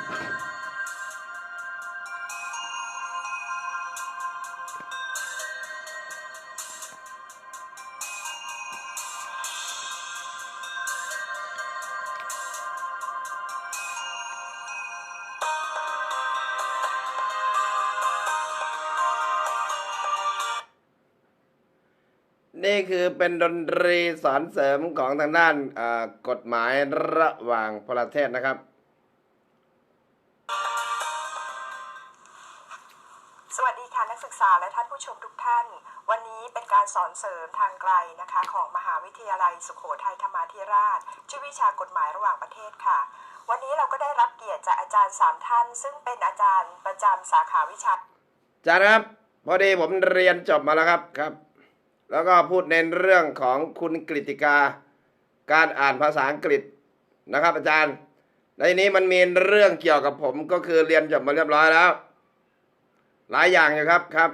นี่คือเป็นดนตรีสอนเสริมของทางด้านกฎหมายระหว่างประเทศนะครับ สวัสดีค่ะนักศึกษาและท่านผู้ชมทุกท่าน วันนี้เป็นการสอนเสริมทางไกลนะคะของมหาวิทยาลัยสุโขทัยธรรมาธิราชชื่อวิชากฎหมายระหว่างประเทศค่ะ วันนี้เราก็ได้รับเกียรติจากอาจารย์สามท่าน ซึ่งเป็นอาจารย์ประจำสาขาวิชาอาจารย์ครับพอดีผมเรียนจบมาแล้วครับครับ แล้วก็พูดในเรื่องของคุณกฤติกา การอ่านภาษาอังกฤษนะครับ อาจารย์ในนี้มันมีเรื่องเกี่ยวกับผมก็คือเรียนจบมาเรียบร้อยแล้ว หลายอย่างอยู่ครับครับ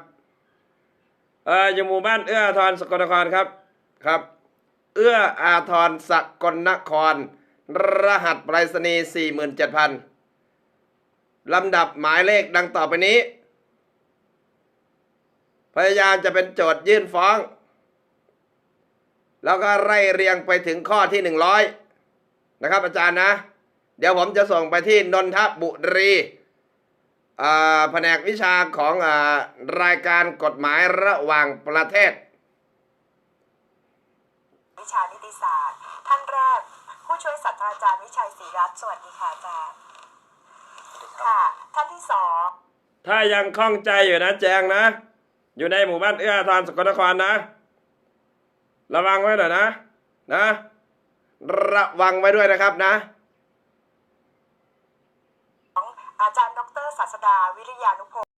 เอออยู่หมู่บ้านเอื้ออาทรสกลนครครับครับ เอื้ออาทรสกลนคร รหัสไปรษณีย์สี่หมื่นเจ็ดพันลำดับหมายเลขดังต่อไปนี้ พยายามจะเป็นโจทยื่นฟ้อง แล้วก็ไล่เรียงไปถึงข้อที่หนึ่งร้อยนะครับอาจารย์นะ เดี๋ยวผมจะส่งไปที่นนทบุรี แผนกวิชาของอารายการกฎหมายระหว่างประเทศ วิชานิติศาสตร์ ท่านแรก ผู้ช่วยศาสตราจารย์วิชัยศรีรัตน์สวัสดีค่ะอาจารย์ค่ะ ท่านที่สองถ้ายังคล่องใจอยู่นะแจงนะ อยู่ในหมู่บ้านเอื้ออาทรสกลนครนะ ระวังไว้หน่อยนะ นะ ระวังไว้ด้วยนะครับนะ อาจารย์ดร ศาสดาวิริยานุพงศ์